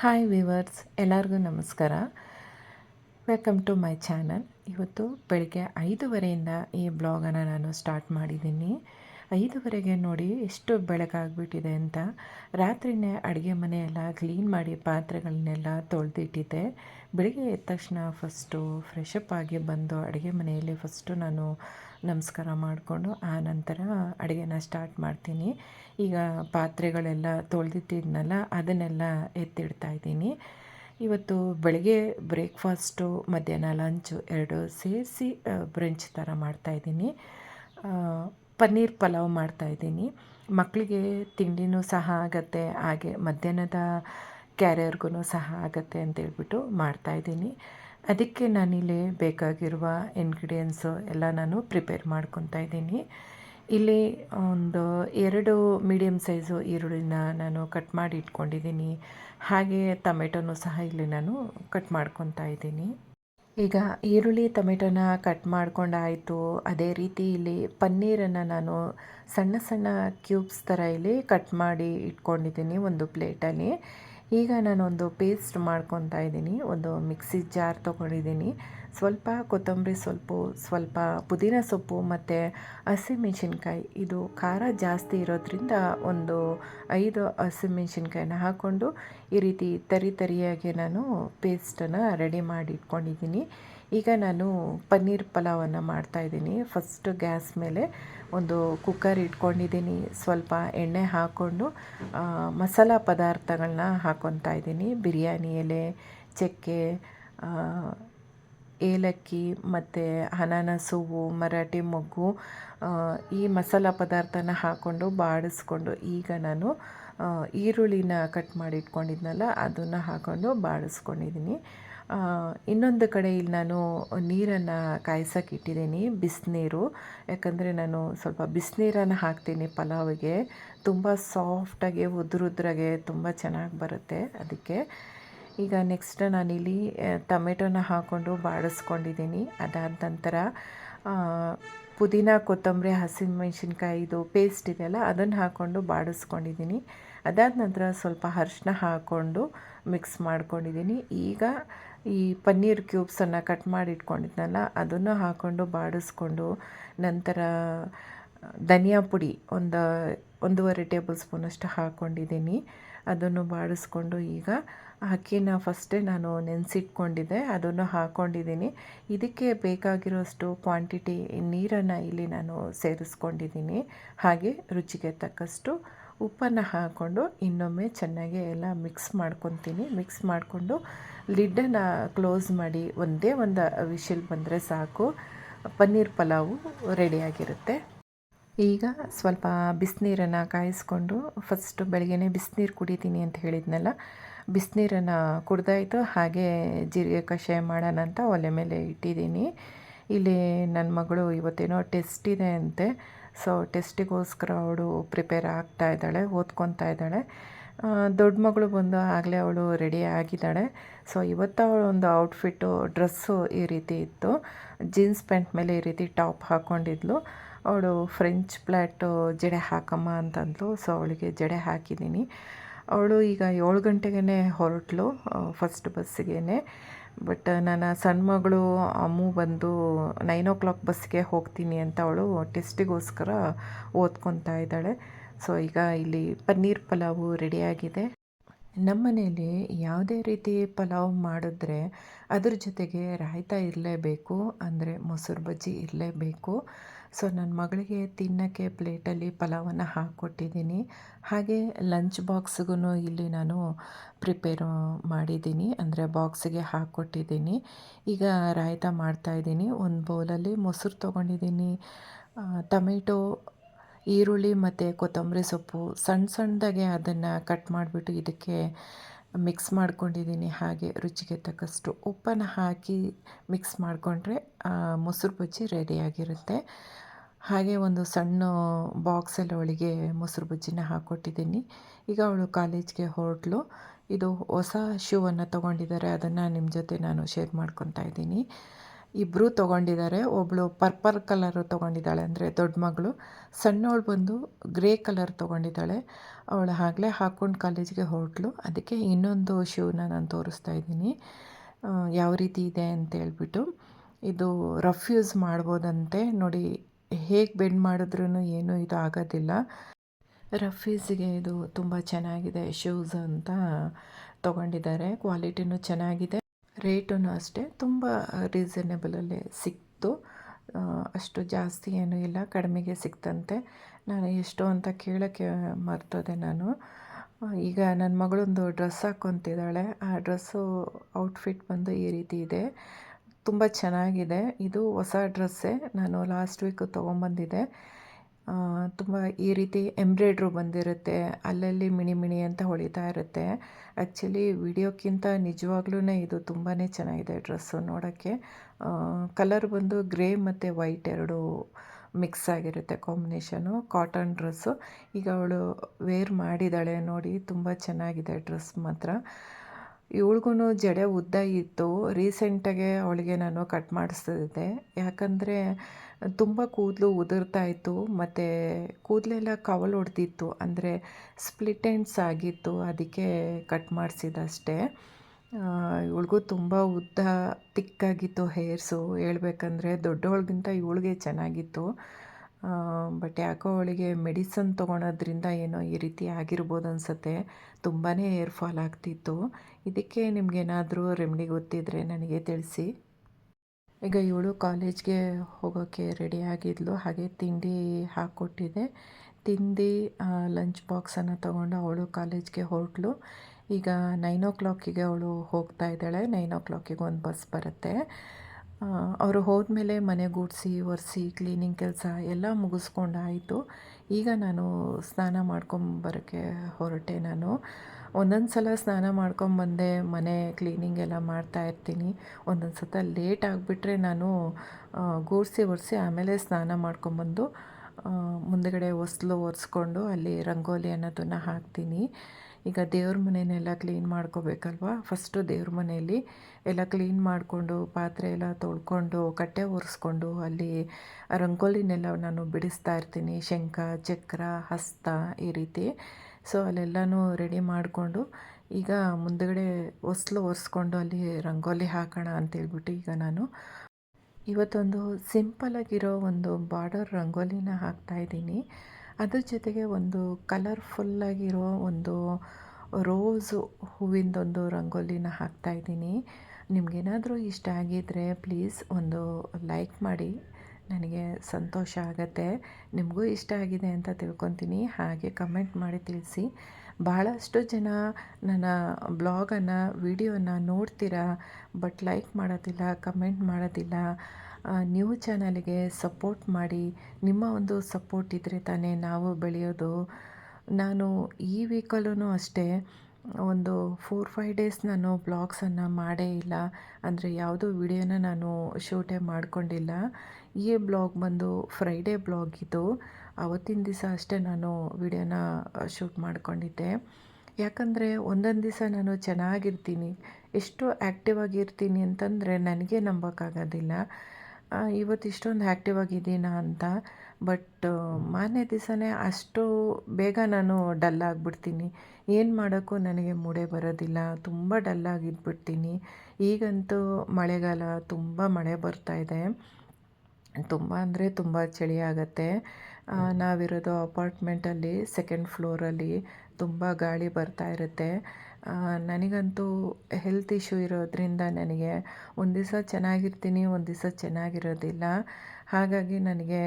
Hi viewers ಎಲ್ಲರಿಗೂ ನಮಸ್ಕಾರ. Welcome to my channel ಇವತ್ತು ಬೆಳಗ್ಗೆ ಐದುವರೆಯಿಂದ ಈ ಬ್ಲಾಗನ್ನು ನಾನು ಸ್ಟಾರ್ಟ್ ಮಾಡಿದ್ದೀನಿ. ಐದುವರೆಗೆ ನೋಡಿ ಎಷ್ಟು ಬೆಳಕಾಗ್ಬಿಟ್ಟಿದೆ ಅಂತ. ರಾತ್ರಿನೇ ಅಡುಗೆ ಮನೆಯೆಲ್ಲ ಕ್ಲೀನ್ ಮಾಡಿ ಪಾತ್ರೆಗಳನ್ನೆಲ್ಲ ತೊಳೆದಿಟ್ಟಿದ್ದೆ. ಬೆಳಗ್ಗೆ ಎದ್ದ ತಕ್ಷಣ ಫಸ್ಟು ಫ್ರೆಶ್ ಅಪ್ ಆಗಿ ಬಂದು ಅಡುಗೆ ಮನೆಯಲ್ಲಿ ಫಸ್ಟು ನಾನು ನಮಸ್ಕಾರ ಮಾಡಿಕೊಂಡು ಆ ನಂತರ ಅಡುಗೆನ ಸ್ಟಾರ್ಟ್ ಮಾಡ್ತೀನಿ. ಈಗ ಪಾತ್ರೆಗಳೆಲ್ಲ ತೊಳೆದಿಟ್ಟಿದ್ನಲ್ಲ, ಅದನ್ನೆಲ್ಲ ಎತ್ತಿಡ್ತಾ ಇದ್ದೀನಿ. ಇವತ್ತು ಬೆಳಗ್ಗೆ ಬ್ರೇಕ್ಫಾಸ್ಟು ಮಧ್ಯಾಹ್ನ ಲಂಚು ಎರಡು ಸೇರಿಸಿ ಬ್ರಂಚ್ ಥರ ಮಾಡ್ತಾಯಿದ್ದೀನಿ ಪನ್ನೀರ್ ಪಲಾವ್ ಮಾಡ್ತಾಯಿದ್ದೀನಿ ಮಕ್ಕಳಿಗೆ ತಿಂಡಿನೂ ಸಹ ಆಗುತ್ತೆ, ಹಾಗೆ ಮಧ್ಯಾಹ್ನದ ಕ್ಯಾರಿಯರ್ಗೂ ಸಹ ಆಗುತ್ತೆ ಅಂತೇಳ್ಬಿಟ್ಟು ಮಾಡ್ತಾಯಿದ್ದೀನಿ ಅದಕ್ಕೆ ನಾನಿಲ್ಲಿ ಬೇಕಾಗಿರುವ ಇಂಗ್ರೀಡಿಯೆಂಟ್ಸು ಎಲ್ಲ ನಾನು ಪ್ರಿಪೇರ್ ಮಾಡ್ಕೊತಾ ಇದ್ದೀನಿ. ಇಲ್ಲಿ ಒಂದು ಎರಡು ಮೀಡಿಯಮ್ ಸೈಜು ಈರುಳ್ಳಿನ ನಾನು ಕಟ್ ಮಾಡಿ ಇಟ್ಕೊಂಡಿದ್ದೀನಿ. ಹಾಗೆ ಟೊಮೆಟೊನೂ ಸಹ ಇಲ್ಲಿ ನಾನು ಕಟ್ ಮಾಡ್ಕೊತಾ ಇದ್ದೀನಿ. ಈಗ ಈರುಳ್ಳಿ, ಟೊಮೆಟೊನ ಕಟ್ ಮಾಡ್ಕೊಂಡಾಯಿತು. ಅದೇ ರೀತಿ ಇಲ್ಲಿ ಪನ್ನೀರನ್ನು ನಾನು ಸಣ್ಣ ಸಣ್ಣ ಕ್ಯೂಬ್ಸ್ ಥರ ಇಲ್ಲಿ ಕಟ್ ಮಾಡಿ ಇಟ್ಕೊಂಡಿದ್ದೀನಿ ಒಂದು ಪ್ಲೇಟಲ್ಲಿ ಈಗ ನಾನೊಂದು ಪೇಸ್ಟ್ ಮಾಡ್ಕೊತಾ ಇದ್ದೀನಿ. ಒಂದು ಮಿಕ್ಸಿ ಜಾರ್ ತೊಗೊಂಡಿದ್ದೀನಿ. ಸ್ವಲ್ಪ ಕೊತ್ತಂಬರಿ ಸೊಪ್ಪು, ಸ್ವಲ್ಪ ಪುದೀನ ಸೊಪ್ಪು ಮತ್ತು ಹಸಿಮೆಣ್ಸಿನ್ಕಾಯಿ ಇದು ಖಾರ ಜಾಸ್ತಿ ಇರೋದ್ರಿಂದ ಒಂದು ಐದು ಹಸಿಮೆಣಸಿನ್ಕಾಯಿನ ಹಾಕ್ಕೊಂಡು ಈ ರೀತಿ ತರಿ ತರಿಯಾಗಿ ನಾನು ಪೇಸ್ಟನ್ನು ರೆಡಿ ಮಾಡಿ ಇಟ್ಕೊಂಡಿದ್ದೀನಿ. ಈಗ ನಾನು ಪನ್ನೀರ್ ಪಲಾವನ್ನು ಮಾಡ್ತಾಯಿದ್ದೀನಿ ಫಸ್ಟ್ ಗ್ಯಾಸ್ ಮೇಲೆ ಒಂದು ಕುಕ್ಕರ್ ಇಟ್ಕೊಂಡಿದ್ದೀನಿ. ಸ್ವಲ್ಪ ಎಣ್ಣೆ ಹಾಕ್ಕೊಂಡು ಮಸಾಲ ಪದಾರ್ಥಗಳನ್ನ ಹಾಕ್ಕೊತಾ ಇದ್ದೀನಿ. ಬಿರಿಯಾನಿ, ಎಲೆ, ಚಕ್ಕೆ ಏಲಕ್ಕಿ ಮತ್ತು ಅನಾನಸು ಹೂವು ಮರಾಠಿ ಮೊಗ್ಗು ಈ ಮಸಾಲ ಪದಾರ್ಥನ ಹಾಕ್ಕೊಂಡು ಬಾಡಿಸ್ಕೊಂಡು, ಈಗ ನಾನು ಈರುಳ್ಳಿನ ಕಟ್ ಮಾಡಿ ಇಟ್ಕೊಂಡಿದ್ನಲ್ಲ, ಅದನ್ನು ಹಾಕ್ಕೊಂಡು ಬಾಡಿಸ್ಕೊಂಡಿದ್ದೀನಿ. ಇನ್ನೊಂದು ಕಡೆ ಇಲ್ಲಿ ನಾನು ನೀರನ್ನು ಕಾಯ್ಸೋಕೆ ಇಟ್ಟಿದ್ದೀನಿ, ಬಿಸಿನೀರು. ಯಾಕಂದರೆ ನಾನು ಸ್ವಲ್ಪ ಬಿಸಿನೀರನ್ನು ಹಾಕ್ತೀನಿ ಪಲಾವಿಗೆ. ತುಂಬ ಸಾಫ್ಟಾಗಿ ಉದುರುದ್ರಾಗೆ ತುಂಬ ಚೆನ್ನಾಗಿ ಬರುತ್ತೆ ಅದಕ್ಕೆ. ಈಗ ನೆಕ್ಸ್ಟ್ ನಾನಿಲ್ಲಿ ಟೊಮೆಟೊನ ಹಾಕ್ಕೊಂಡು ಬಾಡಿಸ್ಕೊಂಡಿದ್ದೀನಿ. ಅದಾದ ನಂತರ ಪುದೀನ, ಕೊತ್ತಂಬರಿ, ಹಸಿಮೆಣ್ಸಿನ್ಕಾಯಿದು ಪೇಸ್ಟ್ ಇದೆಯಲ್ಲ, ಅದನ್ನು ಹಾಕ್ಕೊಂಡು ಬಾಡಿಸ್ಕೊಂಡಿದ್ದೀನಿ. ಅದಾದ ನಂತರ ಸ್ವಲ್ಪ ಅರ್ಶಿನ ಹಾಕ್ಕೊಂಡು ಮಿಕ್ಸ್ ಮಾಡ್ಕೊಂಡಿದ್ದೀನಿ. ಈಗ ಈ ಪನ್ನೀರ್ ಕ್ಯೂಬ್ಸನ್ನು ಕಟ್ ಮಾಡಿ ಇಟ್ಕೊಂಡಿದ್ನಲ್ಲ ಅದನ್ನು ಹಾಕ್ಕೊಂಡು ಬಾಡಿಸ್ಕೊಂಡು ನಂತರ, ಧನಿಯಾ ಪುಡಿ ಒಂದು, ಒಂದೂವರೆ ಟೇಬಲ್ ಸ್ಪೂನಷ್ಟು ಹಾಕ್ಕೊಂಡಿದ್ದೀನಿ ಅದನ್ನು ಬಾಡಿಸ್ಕೊಂಡು ಈಗ ಅಕ್ಕಿನ ಫಸ್ಟೇ ನಾನು ನೆನೆಸಿಟ್ಕೊಂಡಿದ್ದೆ, ಅದನ್ನು ಹಾಕ್ಕೊಂಡಿದ್ದೀನಿ ಇದಕ್ಕೆ ಬೇಕಾಗಿರೋಷ್ಟು ಕ್ವಾಂಟಿಟಿ ನೀರನ್ನು ಇಲ್ಲಿ ನಾನು ಸೇರಿಸ್ಕೊಂಡಿದ್ದೀನಿ. ಹಾಗೆ ರುಚಿಗೆ ತಕ್ಕಷ್ಟು ಉಪ್ಪನ್ನು ಹಾಕ್ಕೊಂಡು ಇನ್ನೊಮ್ಮೆ ಚೆನ್ನಾಗಿ ಎಲ್ಲ ಮಿಕ್ಸ್ ಮಾಡ್ಕೊತೀನಿ. ಮಿಕ್ಸ್ ಮಾಡಿಕೊಂಡು ಲಿಡ್ಡನ್ನು ಕ್ಲೋಸ್ ಮಾಡಿ ಒಂದೇ ಒಂದು ವಿಷಲ್ ಬಂದರೆ ಸಾಕು. ಪನ್ನೀರ್ ಪಲಾವು ರೆಡಿಯಾಗಿರುತ್ತೆ ಈಗ ಸ್ವಲ್ಪ ಬಿಸಿನೀರನ್ನು ಕಾಯಿಸ್ಕೊಂಡು ಫಸ್ಟು ಬೆಳಗ್ಗೆನೇ ಬಿಸಿನೀರು ಕುಡಿತೀನಿ ಅಂತ ಹೇಳಿದ್ನಲ್ಲ, ಬಿಸಿನೀರನ್ನು ಕುಡ್ದಾಯಿತು. ಹಾಗೆ ಜೀರಿಗೆ ಕಷಾಯ ಮಾಡೋಣ ಅಂತ ಒಲೆ ಮೇಲೆ ಇಟ್ಟಿದ್ದೀನಿ. ಇಲ್ಲಿ ನನ್ನ ಮಗಳು ಇವತ್ತೇನೋ ಟೆಸ್ಟ್ ಇದೆ ಅಂತೆ. ಸೊ ಟೆಸ್ಟಿಗೋಸ್ಕರ ಅವಳು ಪ್ರಿಪೇರ್ ಆಗ್ತಾ ಇದ್ದಾಳೆ ಓದ್ಕೊತಾ ಇದ್ದಾಳೆ. ದೊಡ್ಡ ಮಗಳು ಬಂದು ಆಗಲೇ ಅವಳು ರೆಡಿ ಆಗಿದ್ದಾಳೆ. ಸೊ ಇವತ್ತು ಅವಳು ಒಂದು ಔಟ್ಫಿಟ್ಟು, ಡ್ರೆಸ್ಸು ಈ ರೀತಿ ಇತ್ತು. ಜೀನ್ಸ್ ಪ್ಯಾಂಟ್ ಮೇಲೆ ಈ ರೀತಿ ಟಾಪ್ ಹಾಕ್ಕೊಂಡಿದ್ಲು ಅವಳು ಫ್ರೆಂಚ್ ಪ್ಲ್ಯಾಟು ಜಡೆ ಹಾಕಮ್ಮ ಅಂತಂದ್ಲು. ಸೊ ಅವಳಿಗೆ ಜಡೆ ಹಾಕಿದ್ದೀನಿ. ಅವಳು ಈಗ ಏಳು ಗಂಟೆಗೇ ಹೊರಟ್ಲು ಫಸ್ಟ್ ಬಸ್ಸಿಗೆ ಬಟ್ ನನ್ನ ಸಣ್ಣ ಮಗಳು, ಅಮ್ಮು ಬಂದು ನೈನ್ ಓ ಕ್ಲಾಕ್ ಬಸ್ಗೆ ಹೋಗ್ತೀನಿ ಅಂತ ಅವಳು ಟೆಸ್ಟಿಗೋಸ್ಕರ ಓದ್ಕೊತಾ ಇದ್ದಾಳೆ. ಸೊ ಈಗ ಇಲ್ಲಿ ಪನ್ನೀರ್ ಪಲಾವು ರೆಡಿಯಾಗಿದೆ ನಮ್ಮ ಮನೆಯಲ್ಲಿ ಯಾವುದೇ ರೀತಿ ಪಲಾವ್ ಮಾಡಿದ್ರೆ ಅದ್ರ ಜೊತೆಗೆ ರಾಯ್ತ ಇರಲೇಬೇಕು, ಅಂದರೆ ಮೊಸರು ಬಜ್ಜಿ ಇರಲೇಬೇಕು. ಸೊ ನನ್ನ ಮಗಳಿಗೆ ತಿನ್ನೋಕ್ಕೆ ಪ್ಲೇಟಲ್ಲಿ ಪಲಾವನ್ನು ಹಾಕ್ಕೊಟ್ಟಿದ್ದೀನಿ. ಹಾಗೆ ಲಂಚ್ ಬಾಕ್ಸ್ಗೂ ಇಲ್ಲಿ ನಾನು ಪ್ರಿಪೇರ್ ಮಾಡಿದ್ದೀನಿ. ಅಂದರೆ ಬಾಕ್ಸಿಗೆ ಹಾಕ್ಕೊಟ್ಟಿದ್ದೀನಿ. ಈಗ ರಾಯ್ತ ಮಾಡ್ತಾಯಿದ್ದೀನಿ ಒಂದು ಬೌಲಲ್ಲಿ ಮೊಸರು ತೊಗೊಂಡಿದ್ದೀನಿ. ಟೊಮೆಟೊ, ಈರುಳ್ಳಿ ಮತ್ತು ಕೊತ್ತಂಬರಿ ಸೊಪ್ಪು. ಸಣ್ಣ ಸಣ್ಣದಾಗೆ ಅದನ್ನು ಕಟ್ ಮಾಡಿಬಿಟ್ಟು ಇದಕ್ಕೆ ಮಿಕ್ಸ್ ಮಾಡ್ಕೊಂಡಿದ್ದೀನಿ ಹಾಗೆ ರುಚಿಗೆ ತಕ್ಕಷ್ಟು ಉಪ್ಪನ್ನು ಹಾಕಿ ಮಿಕ್ಸ್ ಮಾಡಿಕೊಂಡ್ರೆ ಮೊಸರು ಬಜ್ಜಿ ರೆಡಿಯಾಗಿರುತ್ತೆ ಹಾಗೆ ಒಂದು ಸಣ್ಣ ಬಾಕ್ಸಲ್ಲಿ ಅವಳಿಗೆ ಮೊಸರು ಬಜ್ಜಿನ ಹಾಕ್ಕೊಟ್ಟಿದ್ದೀನಿ ಈಗ ಅವಳು ಕಾಲೇಜ್ಗೆ ಹೊರಟ್ಲು. ಇದು ಹೊಸ ಶೂವನ್ನು ತೊಗೊಂಡಿದ್ದಾರೆ, ಅದನ್ನು ನಿಮ್ಮ ಜೊತೆ ನಾನು ಶೇರ್ ಮಾಡ್ಕೊತಾ ಇದ್ದೀನಿ. ಇಬ್ಬರು ತೊಗೊಂಡಿದ್ದಾರೆ. ಒಬ್ಬಳು ಪರ್ಪಲ್ ಕಲರು ತೊಗೊಂಡಿದ್ದಾಳೆ, ಅಂದರೆ ದೊಡ್ಡ ಮಗಳು. ಸಣ್ಣವಳು ಬಂದು ಗ್ರೇ ಕಲರ್ ತೊಗೊಂಡಿದ್ದಾಳೆ. ಅವಳು ಆಗಲೇ ಹಾಕ್ಕೊಂಡು ಕಾಲೇಜಿಗೆ ಹೊರಟ್ಲು. ಅದಕ್ಕೆ ಇನ್ನೊಂದು ಶೂನ ನಾನು ತೋರಿಸ್ತಾ ಇದ್ದೀನಿ. ಯಾವ ರೀತಿ ಇದೆ ಅಂತ ಹೇಳ್ಬಿಟ್ಟು. ಇದು ರಫ್ ಯೂಸ್ ಮಾಡ್ಬೋದಂತೆ. ನೋಡಿ, ಹೇಗೆ ಬೆಂಡ್ ಮಾಡಿದ್ರೂ ಏನೂ ಇದು ಆಗೋದಿಲ್ಲ. ರಫ್ ಯೂಸ್ಗೆ ಇದು ತುಂಬ ಚೆನ್ನಾಗಿದೆ ಶೂಸ್ ಅಂತ ತೊಗೊಂಡಿದ್ದಾರೆ. ಕ್ವಾಲಿಟಿನೂ ಚೆನ್ನಾಗಿದೆ. ರೇಟೂ ಅಷ್ಟೇ ತುಂಬ ರೀಸನೇಬಲಲ್ಲಿ ಸಿಕ್ತು. ಅಷ್ಟು ಜಾಸ್ತಿ ಏನೂ ಇಲ್ಲ, ಕಡಿಮೆಗೆ ಸಿಕ್ತಂತೆ. ನಾನು ಎಷ್ಟು ಅಂತ ಕೇಳೋಕ್ಕೆ ಮರ್ತೋದೆ ನಾನು. ಈಗ ನನ್ನ ಮಗಳೊಂದು ಡ್ರೆಸ್ ಹಾಕ್ಕೊತಿದ್ದಾಳೆ. ಆ ಡ್ರೆಸ್ಸು ಔಟ್ಫಿಟ್ ಬಂದು ಈ ರೀತಿ ಇದೆ. ತುಂಬ ಚೆನ್ನಾಗಿದೆ. ಇದು ಹೊಸ ಡ್ರೆಸ್ಸೇ. ನಾನು ಲಾಸ್ಟ್ ವೀಕು ತೊಗೊಂಬಂದಿದ್ದೆ. ತುಂಬ ಈ ರೀತಿ ಎಂಬ್ರಾಯ್ಡ್ರು ಬಂದಿರುತ್ತೆ, ಅಲ್ಲಲ್ಲಿ ಮಿಣಿ ಮಿಣಿ ಅಂತ ಹೊಳಿತಾ ಇರುತ್ತೆ. ಆ್ಯಕ್ಚುಲಿ ವಿಡಿಯೋಕ್ಕಿಂತ ನಿಜವಾಗ್ಲೂ ಇದು ತುಂಬಾ ಚೆನ್ನಾಗಿದೆ ಡ್ರೆಸ್ಸು ನೋಡೋಕ್ಕೆ. ಕಲರ್ ಬಂದು ಗ್ರೇ ಮತ್ತು ವೈಟ್ ಎರಡು ಮಿಕ್ಸ್ ಆಗಿರುತ್ತೆ ಕಾಂಬಿನೇಷನು ಕಾಟನ್ ಡ್ರೆಸ್ಸು ಈಗ ಅವಳು ವೇರ್ ಮಾಡಿದ್ದಾಳೆ ನೋಡಿ ತುಂಬ ಚೆನ್ನಾಗಿದೆ ಡ್ರೆಸ್ ಮಾತ್ರ. ಇವಳಿಗೂ ಜಡೆ ಉದ್ದ ಇತ್ತು. ರೀಸೆಂಟಾಗೆ ಅವಳಿಗೆ ನಾನು ಕಟ್ ಮಾಡಿಸ್ತಿದ್ದೆ. ಯಾಕಂದರೆ ತುಂಬ ಕೂದಲು ಉದುರ್ತಾ ಇತ್ತು. ಮತ್ತು ಕೂದಲೆಲ್ಲ ಕವಲು ಹೊಡೆದಿತ್ತು. ಅಂದರೆ ಸ್ಪ್ಲಿಟ್ ಎಂಡ್ಸ್ ಆಗಿತ್ತು. ಅದಕ್ಕೆ ಕಟ್ ಮಾಡಿಸಿದಷ್ಟೇ. ಇವಳಿಗೂ ತುಂಬ ಉದ್ದ ತಿಕ್ಕಾಗಿತ್ತು ಹೇರ್ಸು ಹೇಳ್ಬೇಕಂದ್ರೆ ದೊಡ್ಡವಳಿಗಿಂತ ಇವಳಿಗೆ ಚೆನ್ನಾಗಿತ್ತು. ಬಟ್ ಯಾಕೋ ಅವಳಿಗೆ ಮೆಡಿಸನ್ ತೊಗೊಳೋದ್ರಿಂದ ಏನೋ ಈ ರೀತಿ ಆಗಿರ್ಬೋದು ಅನಿಸುತ್ತೆ. ತುಂಬಾ ಹೇರ್ ಫಾಲ್ ಆಗ್ತಿತ್ತು. ಇದಕ್ಕೆ ನಿಮಗೇನಾದರೂ ರೆಮಿಡಿ ಗೊತ್ತಿದ್ದರೆ ನನಗೆ ತಿಳಿಸಿ. ಈಗ ಇವಳು ಕಾಲೇಜ್ಗೆ ಹೋಗೋಕ್ಕೆ ರೆಡಿ ಆಗಿದ್ಲು. ಹಾಗೆ ತಿಂಡಿ ಹಾಕ್ಕೊಟ್ಟಿದೆ. ತಿಂದು ಲಂಚ್ ಬಾಕ್ಸನ್ನು ತೊಗೊಂಡು ಅವಳು ಕಾಲೇಜ್ಗೆ ಹೊರಟ್ಲು. ಈಗ ನೈನ್ ಓ ಕ್ಲಾಕಿಗೆ ಅವಳು ಹೋಗ್ತಾ ಇದ್ದಾಳೆ. ನೈನ್ ಓ ಕ್ಲಾಕಿಗೆ ಒಂದು ಬಸ್ ಬರುತ್ತೆ. ಅವರು ಹೋದ್ಮೇಲೆ ಮನೆ ಗುಡಿಸಿ, ಒರೆಸಿ ಕ್ಲೀನಿಂಗ್ ಕೆಲಸ ಎಲ್ಲ ಮುಗಿಸ್ಕೊಂಡಾಯಿತು ಈಗ ನಾನು ಸ್ನಾನ ಮಾಡ್ಕೊಂಬರೋಕ್ಕೆ ಹೊರಟೆ ನಾನು. ಒಂದೊಂದು ಸಲ ಸ್ನಾನ ಮಾಡ್ಕೊಂಬಂದೆ ಮನೆ ಕ್ಲೀನಿಂಗ್ ಎಲ್ಲ ಮಾಡ್ತಾ ಇರ್ತೀನಿ. ಒಂದೊಂದು ಸತ ಲೇಟ್ ಆಗಿಬಿಟ್ರೆ ನಾನು ಗೂಡಿಸಿ, ಒರೆಸಿ ಆಮೇಲೆ ಸ್ನಾನ ಮಾಡ್ಕೊಂಬಂದು ಮುಂದಗಡೆ ಹೊಸ್ಲು ಒರೆಸ್ಕೊಂಡು ಅಲ್ಲಿ ರಂಗೋಲಿ ಅನ್ನೋದನ್ನು ಹಾಕ್ತೀನಿ. ಈಗ ದೇವ್ರ ಮನೆಯನ್ನೆಲ್ಲ ಕ್ಲೀನ್ ಮಾಡ್ಕೋಬೇಕಲ್ವ? ಫಸ್ಟು ದೇವ್ರ ಮನೆಯಲ್ಲಿ. ಎಲ್ಲ ಕ್ಲೀನ್ ಮಾಡಿಕೊಂಡು, ಪಾತ್ರೆ ಎಲ್ಲ ತೊಳ್ಕೊಂಡು, ಕಟ್ಟೆ ಒರೆಸ್ಕೊಂಡು ಅಲ್ಲಿ ರಂಗೋಲಿನೆಲ್ಲ ನಾನು ಬಿಡಿಸ್ತಾ ಇರ್ತೀನಿ. ಶಂಖ ಚಕ್ರ, ಹಸ್ತ ಈ ರೀತಿ. ಸೊ ಅಲ್ಲೆಲ್ಲನೂ ರೆಡಿ ಮಾಡಿಕೊಂಡು ಈಗ ಮುಂದುಗಡೆ ಹೊಸ್ಲು ಒರೆಸ್ಕೊಂಡು ಅಲ್ಲಿ ರಂಗೋಲಿ ಹಾಕೋಣ ಅಂತೇಳ್ಬಿಟ್ಟು ಈಗ ನಾನು ಇವತ್ತೊಂದು ಸಿಂಪಲಾಗಿರೋ ಒಂದು ಬಾರ್ಡರ್ ರಂಗೋಲಿನ ಹಾಕ್ತಾಯಿದ್ದೀನಿ ಅದ್ರ ಜೊತೆಗೆ ಒಂದು ಕಲರ್ಫುಲ್ಲಾಗಿರೋ ಒಂದು ರೋಸು ಹೂವಿಂದೊಂದು ರಂಗೋಲಿನ ಹಾಕ್ತಾಯಿದ್ದೀನಿ ನಿಮಗೇನಾದರೂ ಇಷ್ಟ ಆಗಿದ್ದರೆ ಪ್ಲೀಸ್ ಒಂದು ಲೈಕ್ ಮಾಡಿ. ನನಗೆ ಸಂತೋಷ ಆಗುತ್ತೆ. ನಿಮಗೂ ಇಷ್ಟ ಆಗಿದೆ ಅಂತ ತಿಳ್ಕೊತೀನಿ. ಹಾಗೆ ಕಮೆಂಟ್ ಮಾಡಿ ತಿಳಿಸಿ. ಭಾಳಷ್ಟು ಜನ ನನ್ನ ಬ್ಲಾಗನ್ನು, ವಿಡಿಯೋನ ನೋಡ್ತೀರಾ, ಬಟ್ ಲೈಕ್ ಮಾಡೋದಿಲ್ಲ, ಕಮೆಂಟ್ ಮಾಡೋದಿಲ್ಲ. ನ್ಯೂ ಚಾನಲ್ಗೆ ಸಪೋರ್ಟ್ ಮಾಡಿ. ನಿಮ್ಮ ಒಂದು ಸಪೋರ್ಟ್ ಇದ್ದರೆ ತಾನೇ ನಾವು ಬೆಳೆಯೋದು. ನಾನು ಈ ವೀಕಲ್ಲೂ ಅಷ್ಟೇ. ಒಂದು ಫೋರ್ ಫೈವ್ ಡೇಸ್ ನಾನು ಬ್ಲಾಗ್ಸನ್ನು ಮಾಡೇ ಇಲ್ಲ. ಅಂದರೆ ಯಾವುದೋ ವಿಡಿಯೋನ ನಾನು ಶೂಟೇ ಮಾಡಿಕೊಂಡಿಲ್ಲ. ಈ ಬ್ಲಾಗ್ ಬಂದು ಫ್ರೈಡೇ ಬ್ಲಾಗ್ ಇದು. ಅವತ್ತಿನ ದಿವಸ ಅಷ್ಟೇ ನಾನು ವಿಡಿಯೋನ ಶೂಟ್ ಮಾಡ್ಕೊಂಡಿದ್ದೆ. ಯಾಕಂದರೆ ಒಂದೊಂದು ದಿವಸ ನಾನು ಚೆನ್ನಾಗಿರ್ತೀನಿ. ಎಷ್ಟು ಆ್ಯಕ್ಟಿವ್ ಆಗಿರ್ತೀನಿ ಅಂತಂದರೆ ನನಗೆ ನಂಬೋಕ್ಕಾಗೋದಿಲ್ಲ. ಇವತ್ತು ಇಷ್ಟೊಂದು ಆ್ಯಕ್ಟಿವ್ ಆಗಿದ್ದೀನಾ ಅಂತ. ಬಟ್ ಮಾರನೇ ದಿವಸನೇ ಅಷ್ಟು ಬೇಗ ನಾನು ಡಲ್ ಆಗಿಬಿಡ್ತೀನಿ. ಏನು ಮಾಡೋಕ್ಕೂ ನನಗೆ ಮೂಡೆ ಬರೋದಿಲ್ಲ. ತುಂಬ ಡಲ್ಲಾಗಿದ್ಬಿಡ್ತೀನಿ ಈಗಂತೂ ಮಳೆಗಾಲ ತುಂಬ ಮಳೆ ಬರ್ತಾ ಇದೆ. ತುಂಬ ಅಂದರೆ ತುಂಬ ಚಳಿ ಆಗುತ್ತೆ. ನಾವಿರೋದು ಅಪಾರ್ಟ್ಮೆಂಟಲ್ಲಿ ಸೆಕೆಂಡ್ ಫ್ಲೋರಲ್ಲಿ ತುಂಬ ಗಾಳಿ ಬರ್ತಾ ಇರುತ್ತೆ. ನನಗಂತೂ ಹೆಲ್ತ್ ಇಶ್ಯೂ ಇರೋದ್ರಿಂದ ನನಗೆ ಒಂದು ದಿವಸ ಚೆನ್ನಾಗಿರ್ತೀನಿ, ಒಂದು ದಿವಸ ಚೆನ್ನಾಗಿರೋದಿಲ್ಲ. ಹಾಗಾಗಿ ನನಗೆ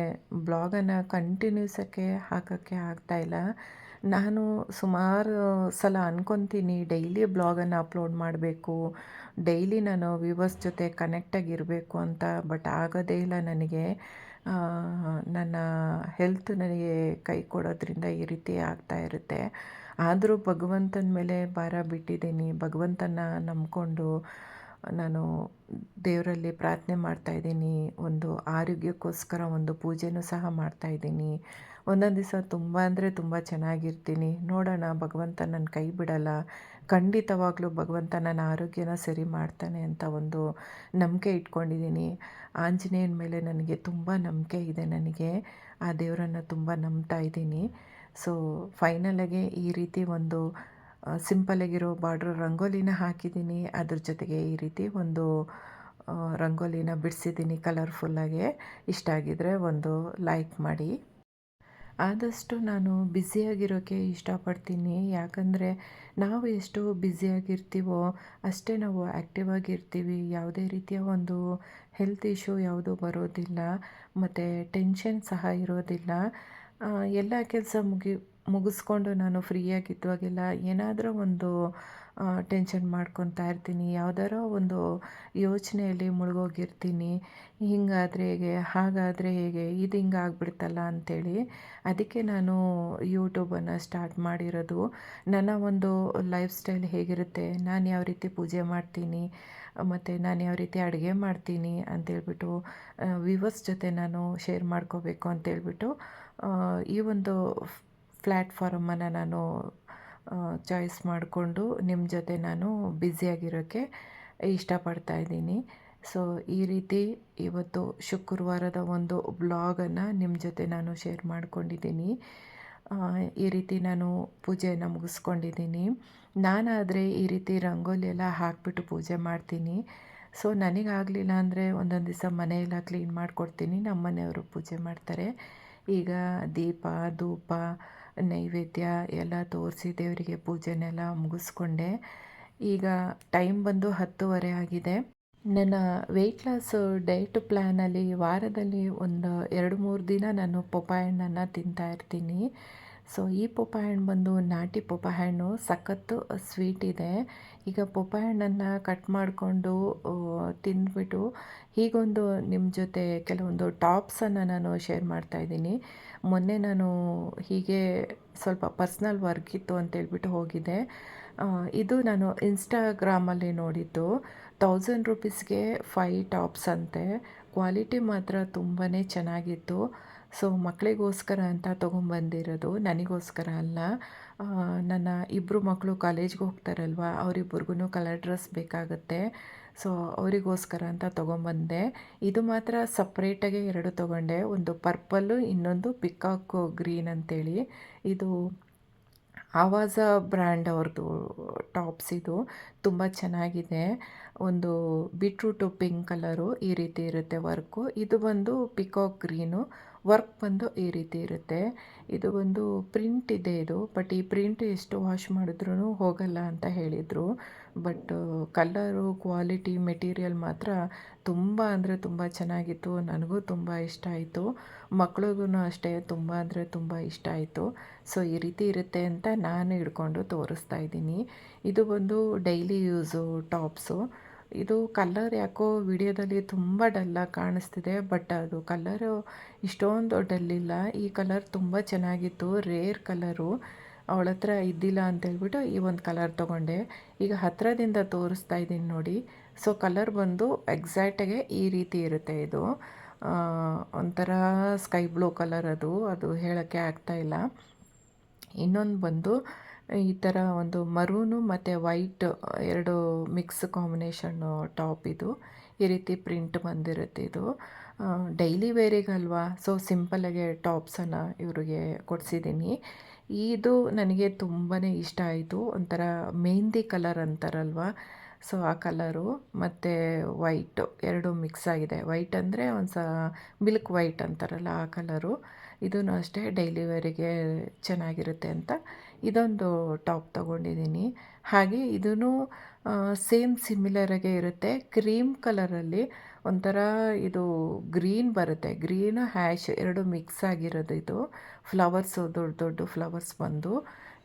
ಬ್ಲಾಗನ್ನು ಕಂಟಿನ್ಯೂಸಕ್ಕೆ ಹಾಕೋಕ್ಕೆ ಆಗ್ತಾಯಿಲ್ಲ ನಾನು ಸುಮಾರು ಸಲ ಅಂದ್ಕೊತೀನಿ ಡೈಲಿ ಬ್ಲಾಗನ್ನು ಅಪ್ಲೋಡ್ ಮಾಡಬೇಕು, ಡೈಲಿ ನಾನು ವ್ಯೂವರ್ಸ್ ಜೊತೆ ಕನೆಕ್ಟಾಗಿರಬೇಕು ಅಂತ, ಬಟ್ ಆಗೋದೇ ಇಲ್ಲ ನನಗೆ. ನನ್ನ ಹೆಲ್ತ್ ನನಗೆ ಕೈ ಕೊಡೋದ್ರಿಂದ ಈ ರೀತಿ ಆಗ್ತಾ ಇರುತ್ತೆ. ಆದರೂ ಭಗವಂತನ ಮೇಲೆ ಭಾರ ಬಿಟ್ಟಿದ್ದೀನಿ. ಭಗವಂತನ ನಂಬಿಕೊಂಡು ನಾನು ದೇವರಲ್ಲಿ ಪ್ರಾರ್ಥನೆ ಮಾಡ್ತಾಯಿದ್ದೀನಿ ಒಂದು ಆರೋಗ್ಯಕ್ಕೋಸ್ಕರ ಒಂದು ಪೂಜೆನೂ ಸಹ ಮಾಡ್ತಾಯಿದ್ದೀನಿ ಒಂದೊಂದು ದಿವಸ ತುಂಬ ಅಂದರೆ ತುಂಬ ಚೆನ್ನಾಗಿರ್ತೀನಿ. ನೋಡೋಣ, ಭಗವಂತ ನನ್ನ ಕೈ ಬಿಡಲ್ಲ. ಖಂಡಿತವಾಗ್ಲೂ ಭಗವಂತ ನನ್ನ ಆರೋಗ್ಯನ ಸರಿ ಮಾಡ್ತಾನೆ ಅಂತ ಒಂದು ನಂಬಿಕೆ ಇಟ್ಕೊಂಡಿದ್ದೀನಿ. ಆಂಜನೇಯನ ಮೇಲೆ ನನಗೆ ತುಂಬ ನಂಬಿಕೆ ಇದೆ ನನಗೆ. ಆ ದೇವರನ್ನು ತುಂಬ ನಂಬ್ತಾ ಇದ್ದೀನಿ. ಸೊ ಫೈನಲಾಗೆ ಈ ರೀತಿ ಒಂದು ಸಿಂಪಲಾಗಿರೋ ಬಾರ್ಡ್ರ್ ರಂಗೋಲಿನ ಹಾಕಿದ್ದೀನಿ. ಅದ್ರ ಜೊತೆಗೆ ಈ ರೀತಿ ಒಂದು ರಂಗೋಲಿನ ಬಿಡಿಸಿದ್ದೀನಿ ಕಲರ್ಫುಲ್ಲಾಗೆ ಇಷ್ಟ ಆಗಿದರೆ ಒಂದು ಲೈಕ್ ಮಾಡಿ. ಆದಷ್ಟು ನಾನು ಬ್ಯುಸಿಯಾಗಿರೋಕ್ಕೆ ಇಷ್ಟಪಡ್ತೀನಿ. ಯಾಕಂದರೆ ನಾವು ಎಷ್ಟು ಬ್ಯುಸಿಯಾಗಿರ್ತೀವೋ ಅಷ್ಟೇ ನಾವು ಆ್ಯಕ್ಟಿವ್ ಆಗಿರ್ತೀವಿ ಯಾವುದೇ ರೀತಿಯ ಒಂದು ಹೆಲ್ತ್ ಇಶ್ಯೂ ಯಾವುದೂ ಬರೋದಿಲ್ಲ. ಮತ್ತು ಟೆನ್ಷನ್ ಸಹ ಇರೋದಿಲ್ಲ. ಎಲ್ಲ ಕೆಲಸ ಮುಗಿ, ಮುಗಿಸ್ಕೊಂಡು ನಾನು ಫ್ರೀಯಾಗಿದ್ದಾಗೆಲ್ಲ ಏನಾದರೂ ಒಂದು ಟೆನ್ಷನ್ ಮಾಡ್ಕೊತಾ ಇರ್ತೀನಿ. ಯಾವ್ದಾರೋ ಒಂದು ಯೋಚನೆಯಲ್ಲಿ ಮುಳುಗೋಗಿರ್ತೀನಿ. ಹಿಂಗಾದರೆ ಹೇಗೆ? ಹಾಗಾದರೆ ಹೇಗೆ? ಇದು ಹಿಂಗೆ ಆಗ್ಬಿಡ್ತಲ್ಲ ಅಂಥೇಳಿ ಅದಕ್ಕೆ ನಾನು ಯೂಟ್ಯೂಬನ್ನು ಸ್ಟಾರ್ಟ್ ಮಾಡಿರೋದು. ನನ್ನ ಒಂದು ಲೈಫ್ ಸ್ಟೈಲ್ ಹೇಗಿರುತ್ತೆ? ನಾನು ಯಾವ ರೀತಿ ಪೂಜೆ ಮಾಡ್ತೀನಿ? ಮತ್ತು ನಾನು ಯಾವ ರೀತಿ ಅಡುಗೆ ಮಾಡ್ತೀನಿ ಅಂತೇಳ್ಬಿಟ್ಟು ವಿವರ್ಸ್ ಜೊತೆ ನಾನು ಶೇರ್ ಮಾಡ್ಕೋಬೇಕು ಅಂತೇಳ್ಬಿಟ್ಟು ಈ ಒಂದು ಪ್ಲ್ಯಾಟ್ಫಾರಮನ್ನು ನಾನು ಚಾಯ್ಸ್ ಮಾಡಿಕೊಂಡು ನಿಮ್ಮ ಜೊತೆ ನಾನು ಬ್ಯುಸಿಯಾಗಿರೋಕ್ಕೆ ಇಷ್ಟಪಡ್ತಾ ಇದ್ದೀನಿ. ಸೊ ಈ ರೀತಿ ಇವತ್ತು ಶುಕ್ರವಾರದ ಒಂದು ಬ್ಲಾಗನ್ನು ನಿಮ್ಮ ಜೊತೆ ನಾನು ಶೇರ್ ಮಾಡ್ಕೊಂಡಿದ್ದೀನಿ. ಈ ರೀತಿ ನಾನು ಪೂಜೆಯನ್ನು ಮುಗಿಸ್ಕೊಂಡಿದ್ದೀನಿ. ನಾನಾದರೆ ಈ ರೀತಿ ರಂಗೋಲಿ ಎಲ್ಲ ಹಾಕಿಬಿಟ್ಟು ಪೂಜೆ ಮಾಡ್ತೀನಿ. ಸೊ ನನಗಾಗಲಿಲ್ಲ ಅಂದರೆ ಒಂದೊಂದು ದಿವಸ ಮನೆಯೆಲ್ಲ ಕ್ಲೀನ್ ಮಾಡಿಕೊಡ್ತೀನಿ. ನಮ್ಮ ಮನೆಯವರು ಪೂಜೆ ಮಾಡ್ತಾರೆ. ಈಗ ದೀಪ, ಧೂಪ ನೈವೇದ್ಯ ಎಲ್ಲ ತೋರಿಸಿ ದೇವರಿಗೆ ಪೂಜೆನೆಲ್ಲ ಮುಗಿಸ್ಕೊಂಡೆ. ಈಗ ಟೈಮ್ ಬಂದು ಹತ್ತುವರೆ ಆಗಿದೆ. ನನ್ನ ವೆಯ್ಟ್ ಲಾಸ್ ಡಯಟ್ ಪ್ಲ್ಯಾನಲ್ಲಿ ವಾರದಲ್ಲಿ ಒಂದು ಎರಡು ಮೂರು ದಿನ ನಾನು ಪಪ್ಪಾಯ ಹಣ್ಣನ್ನು ತಿಂತಾ ಇರ್ತೀನಿ. ಸೊ ಈ ಪಪ್ಪಾಯ ಹಣ್ಣು ಬಂದು ನಾಟಿ ಪಪ್ಪಾಯ ಹಣ್ಣು ಸಖತ್ತು ಸ್ವೀಟ್ ಇದೆ. ಈಗ ಪಪ್ಪಾಯ ಹಣ್ಣನ್ನು ಕಟ್ ಮಾಡಿಕೊಂಡು ತಿಂದ್ಬಿಟ್ಟು ಹೀಗೊಂದು ನಿಮ್ಮ ಜೊತೆ ಕೆಲವೊಂದು ಟಾಪ್ಸನ್ನು ನಾನು ಶೇರ್ ಮಾಡ್ತಾಯಿದ್ದೀನಿ ಮೊನ್ನೆ ನಾನು ಹೀಗೆ ಸ್ವಲ್ಪ ಪರ್ಸ್ನಲ್ ವರ್ಕ್ ಇತ್ತು ಅಂತೇಳ್ಬಿಟ್ಟು ಹೋಗಿದ್ದೆ. ಇದು ನಾನು ಇನ್ಸ್ಟಾಗ್ರಾಮಲ್ಲಿ ನೋಡಿದ್ದು. ತೌಸಂಡ್ ರುಪೀಸ್ಗೆ ಫೈ ಟಾಪ್ಸ್ ಅಂತೆ. ಕ್ವಾಲಿಟಿ ಮಾತ್ರ ತುಂಬಾ ಚೆನ್ನಾಗಿತ್ತು. ಸೊ ಮಕ್ಕಳಿಗೋಸ್ಕರ ಅಂತ ತೊಗೊಂಬಂದಿರೋದು ನನಗೋಸ್ಕರ ಅಲ್ಲ. ನನ್ನ ಇಬ್ಬರು ಮಕ್ಕಳು ಕಾಲೇಜ್ಗೆ ಹೋಗ್ತಾರಲ್ವ ಅವರಿಬ್ಬರಿಗೂ ಕಲರ್ ಡ್ರೆಸ್ ಬೇಕಾಗುತ್ತೆ. ಸೊ, ಅವರಿಗೋಸ್ಕರ ಅಂತ ತೊಗೊಂಬಂದೆ. ಇದು ಮಾತ್ರ ಸಪ್ರೇಟಾಗಿ ಎರಡು ತೊಗೊಂಡೆ, ಒಂದು ಪರ್ಪಲ್ಲು, ಇನ್ನೊಂದು ಪಿಕಾಕ್ ಗ್ರೀನ್ ಅಂತೇಳಿ. ಇದು ಆವಾಜ ಬ್ರ್ಯಾಂಡ್ ಅವ್ರದ್ದು ಟಾಪ್ಸ್ ಇದು, ತುಂಬ ಚೆನ್ನಾಗಿದೆ. ಒಂದು ಬೀಟ್ರೂಟು ಪಿಂಕ್ ಕಲರು ಈ ರೀತಿ ಇರುತ್ತೆ ವರ್ಕು. ಇದು ಬಂದು ಪಿಕಾಕ್ ಗ್ರೀನು. ವರ್ಕ್ ಬಂದು ಈ ರೀತಿ ಇರುತ್ತೆ. ಇದು ಒಂದು ಪ್ರಿಂಟ್ ಇದೆ ಇದು, ಬಟ್ ಈ ಪ್ರಿಂಟ್ ಎಷ್ಟು ವಾಶ್ ಮಾಡಿದ್ರೂ ಹೋಗಲ್ಲ ಅಂತ ಹೇಳಿದರು. ಬಟ್ ಕಲ್ಲರು ಕ್ವಾಲಿಟಿ, ಮೆಟೀರಿಯಲ್ ಮಾತ್ರ ತುಂಬ ಅಂದರೆ ತುಂಬ ಚೆನ್ನಾಗಿತ್ತು. ನನಗೂ ತುಂಬ ಇಷ್ಟ ಆಯಿತು. ಮಕ್ಳಿಗೂ ಅಷ್ಟೇ, ತುಂಬ ಅಂದರೆ ತುಂಬ ಇಷ್ಟ ಆಯಿತು. ಸೊ, ಈ ರೀತಿ ಇರುತ್ತೆ ಅಂತ ನಾನು ಹಿಡ್ಕೊಂಡು ತೋರಿಸ್ತಾ ಇದ್ದೀನಿ. ಇದು ಬಂದು ಡೈಲಿ ಯೂಸು ಟಾಪ್ಸು. ಇದು ಕಲ್ಲರ್ ಯಾಕೋ ವಿಡಿಯೋದಲ್ಲಿ ತುಂಬ ಡಲ್ಲಾಗಿ ಕಾಣಿಸ್ತಿದೆ, ಬಟ್ ಅದು ಕಲ್ಲರು ಇಷ್ಟೊಂದು ಡಲ್ಲಿಲ್ಲ. ಈ ಕಲರ್ ತುಂಬ ಚೆನ್ನಾಗಿತ್ತು, ರೇರ್ ಕಲರು. ಅವಳ ಹತ್ರ ಇದ್ದಿಲ್ಲ ಅಂತೇಳ್ಬಿಟ್ಟು ಈ ಒಂದು ಕಲರ್ ತೊಗೊಂಡೆ. ಈಗ ಹತ್ತಿರದಿಂದ ತೋರಿಸ್ತಾ ಇದ್ದೀನಿ ನೋಡಿ. ಸೊ ಕಲರ್ ಬಂದು ಎಕ್ಸಾಕ್ಟಾಗೆ ಈ ರೀತಿ ಇರುತ್ತೆ ಇದು. ಒಂಥರ ಸ್ಕೈ ಬ್ಲೂ ಕಲರ್ ಅದು. ಅದು ಹೇಳೋಕ್ಕೆ ಆಗ್ತಾಯಿಲ್ಲ ಇನ್ನೊಂದು ಬಂದು ಈ ಥರ ಒಂದು ಮರೂನು ಮತ್ತು ವೈಟ್ ಎರಡು ಮಿಕ್ಸ್ ಕಾಂಬಿನೇಷನ್ನು ಟಾಪ್ ಇದು. ಈ ರೀತಿ ಪ್ರಿಂಟ್ ಬಂದಿರುತ್ತೆ ಇದು. ಡೈಲಿ ವೇರಿಗಲ್ವಾ? ಸೊ ಸಿಂಪಲಾಗೆ ಟಾಪ್ಸನ್ನು ಇವರಿಗೆ ಕೊಡಿಸಿದ್ದೀನಿ ಇದು ನನಗೆ ತುಂಬಾ ಇಷ್ಟ ಆಯಿತು. ಒಂಥರ ಮೆಹಂದಿ ಕಲರ್ ಅಂತಾರಲ್ವ? ಸೊ ಆ ಕಲರು ಮತ್ತು ವೈಟು ಎರಡು ಮಿಕ್ಸ್ ಆಗಿದೆ. ವೈಟ್ ಅಂದರೆ ಒಂದು ಸ ಮಿಲ್ಕ್ ವೈಟ್ ಅಂತಾರಲ್ಲ ಆ ಕಲರು. ಇದೂ ಅಷ್ಟೇ ಡೈಲಿ ವೇರಿಗೆ ಚೆನ್ನಾಗಿರುತ್ತೆ ಅಂತ. ಇದೊಂದು ಟಾಪ್ ತೊಗೊಂಡಿದ್ದೀನಿ. ಹಾಗೆ ಇದೂ ಸೇಮ್ ಸಿಮಿಲರಾಗೆ ಇರುತ್ತೆ. ಕ್ರೀಮ್ ಕಲರಲ್ಲಿ ಒಂಥರ ಇದು ಗ್ರೀನ್ ಬರುತ್ತೆ. ಗ್ರೀನು, ಹ್ಯಾಶ್ ಎರಡು ಮಿಕ್ಸ್ ಆಗಿರೋದು ಇದು. ಫ್ಲವರ್ಸು, ದೊಡ್ಡ ದೊಡ್ಡ ಫ್ಲವರ್ಸ್ ಬಂದು.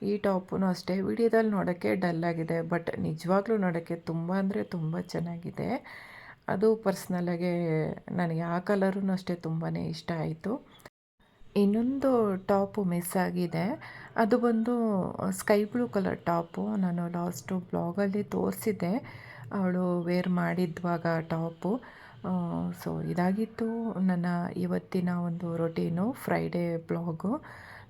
ಈ ಟಾಪು ಅಷ್ಟೇ. ವಿಡಿಯೋದಲ್ಲಿ ನೋಡೋಕ್ಕೆ ಡಲ್ಲಾಗಿದೆ ಬಟ್ ನಿಜವಾಗ್ಲೂ ನೋಡೋಕ್ಕೆ ತುಂಬ ಅಂದರೆ ತುಂಬ ಚೆನ್ನಾಗಿದೆ. ಅದು ಪರ್ಸ್ನಲಾಗೆ ನನಗೆ ಆ ಕಲರೂ ಅಷ್ಟೇ ತುಂಬಾ ಇಷ್ಟ ಆಯಿತು. ಇನ್ನೊಂದು ಟಾಪು ಮಿಸ್ ಆಗಿದೆ. ಅದು ಬಂದು ಸ್ಕೈ ಬ್ಲೂ ಕಲರ್ ಟಾಪು. ನಾನು ಲಾಸ್ಟು ಬ್ಲಾಗಲ್ಲಿ ತೋರಿಸಿದ್ದೆ. ಅವಳು ವೇರ್ ಮಾಡಿದ್ವಾಗ ಟಾಪು. ಸೊ, ಇದಾಗಿತ್ತು ನನ್ನ ಇವತ್ತಿನ ಒಂದು ರೊಟೀನು, ಫ್ರೈಡೇ ಬ್ಲಾಗು.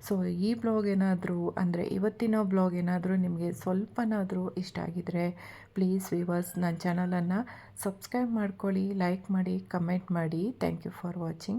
ಸೊ, ಈ ಬ್ಲಾಗ್ ಏನಾದರೂ, ಅಂದರೆ ಇವತ್ತಿನ ಬ್ಲಾಗ್ ಏನಾದರೂ ನಿಮಗೆ ಸ್ವಲ್ಪನಾದರೂ ಇಷ್ಟ ಆಗಿದರೆ, ಪ್ಲೀಸ್ ವಿವರ್ಸ್ ನನ್ನ ಚಾನಲನ್ನು ಸಬ್ಸ್ಕ್ರೈಬ್ ಮಾಡ್ಕೊಳ್ಳಿ, ಲೈಕ್ ಮಾಡಿ, ಕಮೆಂಟ್ ಮಾಡಿ. Thank you for watching.